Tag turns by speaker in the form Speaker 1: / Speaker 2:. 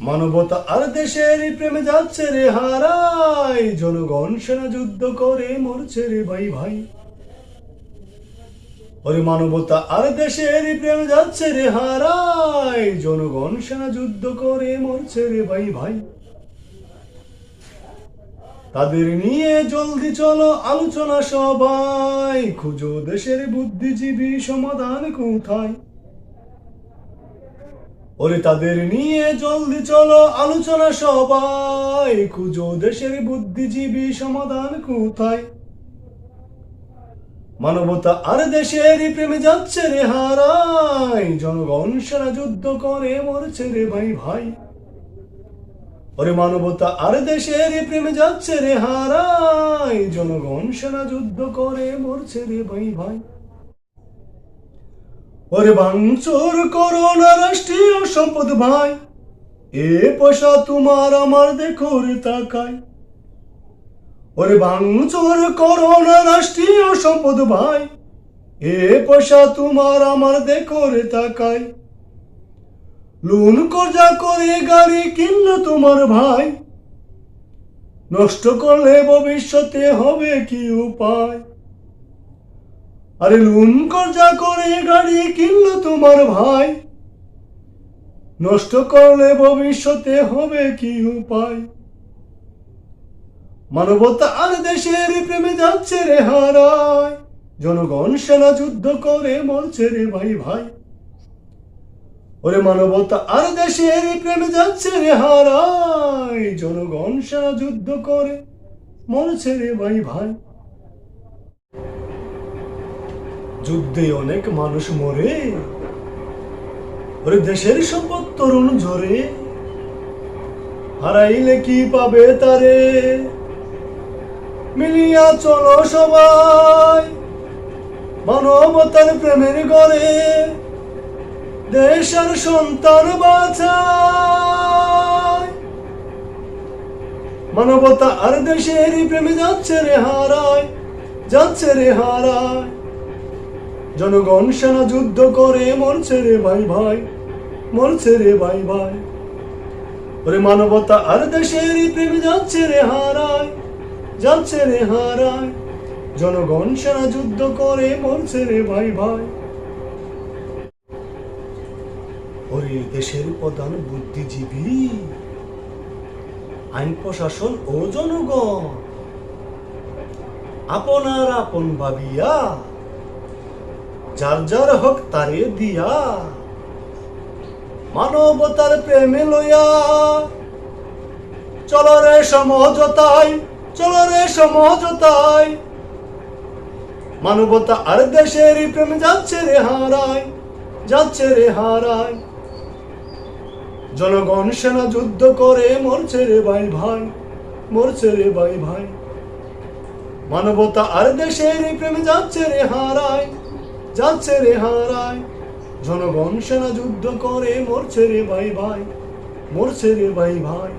Speaker 1: মানবতা আর দেশের প্রেমে যাচ্ছে রে হারাই। জনগণ সেনা যুদ্ধ করে, মরছে রে ভাই ভাই। ওরে মানবতা আর দেশের প্রেমে যাচ্ছে রে হারাই। জনগণ সেনা যুদ্ধ করে, মরছে রে ভাই ভাই। তাদের নিয়ে জলদি চলো আলোচনা সবাই খুঁজো দেশের বুদ্ধিজীবী সমাধান কোথায়? ওরে তাদের নিয়ে জলদি চলো আলোচনা সবাই খুঁজো দেশের বুদ্ধিজীবী সমাধান কোথায়? মানবতা আর দেশের প্রেমে যাচ্ছে রে হারাই। জনগণ সারা যুদ্ধ করে, মরছে রে ভাই ভাই। ওরে মানবতা আর দেশের প্রেমে যাচ্ছে রে হারাই। জনগণ সেনা যুদ্ধ করে, মরছে রে ভাই ভাই। ওরে ভাঙচুর করোনা রাষ্ট্রীয় সম্পদ ভাই। এ পয়সা তোমার আমার দেখো রে তাকায় ওরে ভাঙচুর করোনা রাষ্ট্রীয় সম্পদ ভাই। এ পয়সা তোমার আমার দেখো রে তাকায় লোন কর্জা করে গাড়ি কিনলো তোমার ভাই। নষ্ট করলে ভবিষ্যতে হবে কি উপায়? আরে লোন কর্জা করে গাড়ি কিনলো তোমার ভাই। নষ্ট করলে ভবিষ্যতে হবে কি উপায়? মানবতা আর দেশের প্রেমে যাচ্ছে রে হারায়। জনগণ সেনা যুদ্ধ করে মরছে রে ভাই ভাই। ওরে মানবতা আর দেশের প্রেমে যাচ্ছে রে হারায়। জনগণ সেনা যুদ্ধ করে মরছে রে ভাই ভাই। যুদ্ধে অনেক মানুষ মরে। ওরে দেশের সম্পদ তরুণ ঝরে। হারাইলে কি পাবে তারে? মিলিয়া চলো সবাই, মানবতার প্রেমের গড়ে দেশের সন্তান বাঁচায় মানবতা আর দেশের প্রেমে যাচ্ছে রে হারায়, যাচ্ছে রে হারায়। জনগণ সেনা যুদ্ধ করে, মরছে রে ভাই ভাই, মরছে রে ভাই ভাই। ওরে মানবতা আর দেশের প্রেমে যাচ্ছে রে হারায়, যাচ্ছে রে হারায়। জনগণ সেনা যুদ্ধ করে, মরছে রে ভাই ভাই। ওরে দেশের প্রধান বুদ্ধিজীবী, আইন প্রশাসন ও জনগণ, আপনার আপন ভাবিয়া যার যার হক তারে দিয়া। মানবতার প্রেমে লইয়া। চলো রে সমঝোতায়, চলো রে সমঝোতায়। মানবতা আর দেশের প্রেমে যাচ্ছে রে হারায়, যাচ্ছে রে হারায়। জনগণ সেনা যুদ্ধ করে, মরছে রে ভাই ভাই, মরছে রে ভাই ভাই। মানবতা আর দেশের প্রেমে যাচ্ছে রে হারায় যাচ্ছে রে হারায়। জনগণ সেনা যুদ্ধ করে, মরছে রে ভাই ভাই, মরছে রে ভাই ভাই।